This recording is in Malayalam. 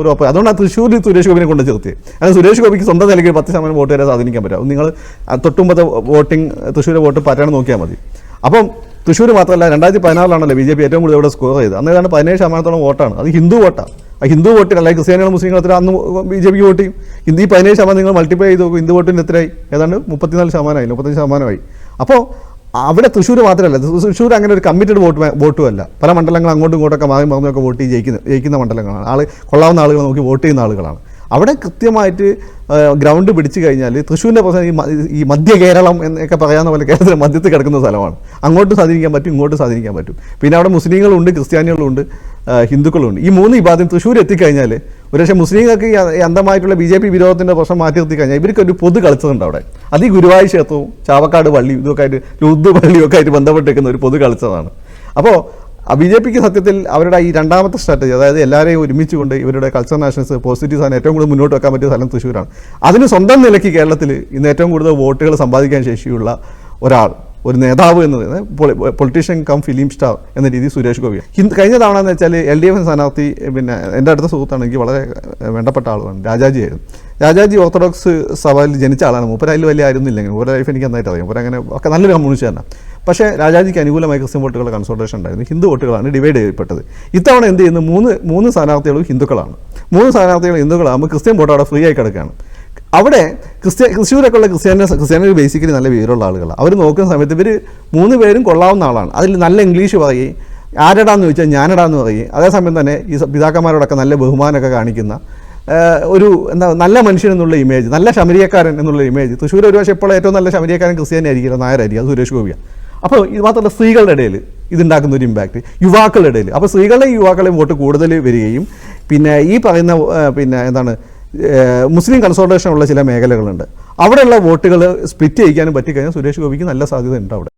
ഒരു ഒപ്പം അതുകൊണ്ടാണ് തൃശ്ശൂരിൽ സുരേഷ് ഗോപിനെ കൊണ്ട് ചേർത്തി അത് സുരേഷ് ഗോപിക്ക് സ്വന്തം നിലയ്ക്ക് പത്ത് ശതമാനം വോട്ട് വരെ സ്വാധീനിക്കാൻ പറ്റും. നിങ്ങൾ തൊട്ടുമ്പത്തെ വോട്ടിംഗ് തൃശ്ശൂരിലെ വോട്ട് പാറ്റേൺ നോക്കിയാൽ മതി. അപ്പം തൃശ്ശൂർ മാത്രമല്ല രണ്ടായിരത്തി പതിനാറിലാണല്ലോ ബി ജെ പി ഏറ്റവും കൂടുതൽ ഇവിടെ സ്കോർ ചെയ്തത്. അന്ന് ഏതാണ്ട് പതിനേഴ് ശതമാനത്തോളം വോട്ടാണ്. അത് ഹിന്ദു വോട്ടാണ് ആ ഹിന്ദു വോട്ടിൽ അല്ലെങ്കിൽ ക്രിസ്ത്യാനികളും മുസ്ലിങ്ങളും എത്ര അന്ന് ബി ജെ പിക്ക് വോട്ട് ചെയ്യും? ഹിന്ദി പതിനേഴ് ശതമാനം നിങ്ങൾ മൾട്ടിപ്ലൈ ചെയ്ത് നോക്കും. ഹിന്ദു വോട്ടിന് എത്രയായി? ഏതാണ്ട് മുപ്പത്തിനാല് ശതമാനമായി മുപ്പത്തഞ്ച് ശതമാനമായി. അപ്പോൾ അവിടെ തൃശ്ശൂർ മാത്രമല്ല. തൃശ്ശൂർ അങ്ങനെ ഒരു കമ്മിറ്റഡ് വോട്ട് വോട്ടും അല്ല പല മണ്ഡലങ്ങൾ അങ്ങോട്ടും ഇങ്ങോട്ടൊക്കെ മാറി മറന്നൊക്കെ വോട്ട് ജയിക്കുന്ന ജയിക്കുന്ന മണ്ഡലങ്ങളാണ്. ആൾ കൊള്ളാവുന്ന ആളുകൾ നോക്കി വോട്ട് ചെയ്യുന്ന ആളുകളാണ്. അവിടെ കൃത്യമായിട്ട് ഗ്രൗണ്ട് പിടിച്ചു കഴിഞ്ഞാൽ തൃശ്ശൂരിന്റെ പ്രശ്നം ഈ മധ്യ കേരളം എന്നൊക്കെ പറയാവുന്ന പോലെ കേരളത്തിലെ മധ്യത്തിൽ കിടക്കുന്ന സ്ഥലമാണ്. അങ്ങോട്ടും സ്വാധീനിക്കാൻ പറ്റും ഇങ്ങോട്ടും സ്വാധീനിക്കാൻ പറ്റും. പിന്നെ അവിടെ മുസ്ലിങ്ങളുണ്ട് ക്രിസ്ത്യാനികളുണ്ട് ഹിന്ദുക്കളുണ്ട്. ഈ മൂന്ന് വിഭാഗം തൃശ്ശൂർ എത്തിക്കഴിഞ്ഞാൽ ഒരുപക്ഷെ മുസ്ലിങ്ങൾക്ക് ഈ അന്ധമായിട്ടുള്ള ബി ജെ പി വിരോധത്തിന്റെ പ്രശ്നം മാറ്റി നിർത്തി കഴിഞ്ഞാൽ ഇവർക്ക് ഒരു പൊതു കളിച്ചതുണ്ട് അവിടെ. അത് ഈ ഗുരുവായൂർ ക്ഷേത്രവും ചാവക്കാട് പള്ളി ഇതൊക്കെ ആയിട്ട് ലുദ്ദു പള്ളിയൊക്കെ ആയിട്ട് ബന്ധപ്പെട്ടിരിക്കുന്ന ഒരു പൊതു കളിച്ചതാണ്. അപ്പോൾ ബി ജെ പിക്ക് സത്യത്തിൽ അവരുടെ ഈ രണ്ടാമത്തെ സ്ട്രാറ്റജി അതായത് എല്ലാവരെയും ഒരുമിച്ച് കൊണ്ട് ഇവരുടെ കൾച്ചർ നാഷൻസ് പോസിറ്റീവ്സ് ആണ് ഏറ്റവും കൂടുതൽ മുന്നോട്ട് വെക്കാൻ പറ്റിയ സ്ഥലം തൃശ്ശൂരാണ്. അതിന് സ്വന്തം നിലയ്ക്ക് കേരളത്തിൽ ഇന്ന് ഏറ്റവും കൂടുതൽ വോട്ടുകൾ സമ്പാദിക്കാൻ ശേഷിയുള്ള ഒരാൾ ഒരു നേതാവ് എന്ന് പറയുന്നത് പൊളിറ്റീഷ്യൻ കം ഫിലിം സ്റ്റാർ എന്ന രീതിയിൽ സുരേഷ് ഗോപി കഴിഞ്ഞ തവണ എന്ന് വെച്ചാൽ എൽ ഡി എഫ് സ്ഥാനാർത്ഥി പിന്നെ എന്റെ അടുത്ത സുഹൃത്താണ് എനിക്ക് വളരെ വേണ്ടപ്പെട്ട ആളുമാണ് രാജാജി ആയിരുന്നു. രാജാജി ഓർത്തഡോക്സ് സഭയിൽ ജനിച്ച ആളാണ്. മൂപ്പരയിൽ വലിയ ആയിരുന്നില്ലെങ്കിൽ മൂപ്പര ലൈഫ് എനിക്ക് നന്നായിട്ട് അറിയാം. മൂപ്പര അങ്ങനെ ഒക്കെ നല്ലൊരു കമ്മ്യൂണിസ്റ്റ് തന്നെ പക്ഷേ രാജാജിക്ക് അനുകൂലമായി ക്രിസ്ത്യൻ വോട്ടുകളുടെ കൺസോൾട്ടേഷൻ ഉണ്ടായിരുന്നു. ഹിന്ദു വോട്ടുകളാണ് ഡിവൈഡ് ചെയ്യപ്പെട്ടത്. ഇത്തവണ എന്ത് ചെയ്യുന്നു? മൂന്ന് മൂന്ന് സ്ഥാനാർത്ഥികളും ഹിന്ദുക്കളാണ്. മൂന്ന് സ്ഥാനാർത്ഥികൾ ഹിന്ദുക്കളാകുമ്പോൾ ക്രിസ്ത്യൻ വോട്ട് അവിടെ ഫ്രീ ആയി കിടക്കുകയാണ്. അവിടെ ക്രിസ്ത്യ തൃശ്ശൂരൊക്കെ ഉള്ള ക്രിസ്ത്യാനി ക്രിസ്ത്യാനി ബേസിക്കലി നല്ല വിവരമുള്ള ആളുകളാണ് അവർ നോക്കുന്ന സമയത്ത് ഇവർ മൂന്ന് പേരും കൊള്ളാവുന്ന ആളാണ്. അതിൽ നല്ല ഇംഗ്ലീഷ് പറയും. ആരടാന്ന് ചോദിച്ചാൽ ഞാനടാന്ന് പറയും. അതേസമയം തന്നെ ഈ പിതാക്കന്മാരോടൊക്കെ നല്ല ബഹുമാനമൊക്കെ കാണിക്കുന്ന ഒരു എന്താ നല്ല മനുഷ്യൻ എന്നുള്ള ഇമേജ് നല്ല ശമരിയക്കാരൻ എന്നുള്ള ഇമേജ് തൃശ്ശൂർ ഒരു പക്ഷേ ഇപ്പോൾ ഏറ്റവും നല്ല ശമരിയക്കാരൻ ക്രിസ്ത്യാനി ആയിരിക്കില്ല നായരായിരിക്കും. അത് സുരേഷ് ഗോപിയാണ് അപ്പോൾ ഇത് മാത്രമല്ല സ്ത്രീകളുടെ ഇടയിൽ ഇതുണ്ടാക്കുന്ന ഒരു ഇമ്പാക്റ്റ് യുവാക്കളുടെ ഇടയിൽ. അപ്പോൾ സ്ത്രീകളുടെയും യുവാക്കളെയും വോട്ട് കൂടുതൽ വരികയും പിന്നെ ഈ പറയുന്ന പിന്നെ എന്താണ് മുസ്ലിം കൺസോൾട്ടേഷൻ ഉള്ള ചില മേഖലകളുണ്ട്. അവിടെയുള്ള വോട്ടുകൾ സ്പ്ലിറ്റ് ചെയ്യിക്കാനും പറ്റിക്കഴിഞ്ഞാൽ സുരേഷ് ഗോപിക്ക് നല്ല സാധ്യത ഉണ്ട് അവിടെ.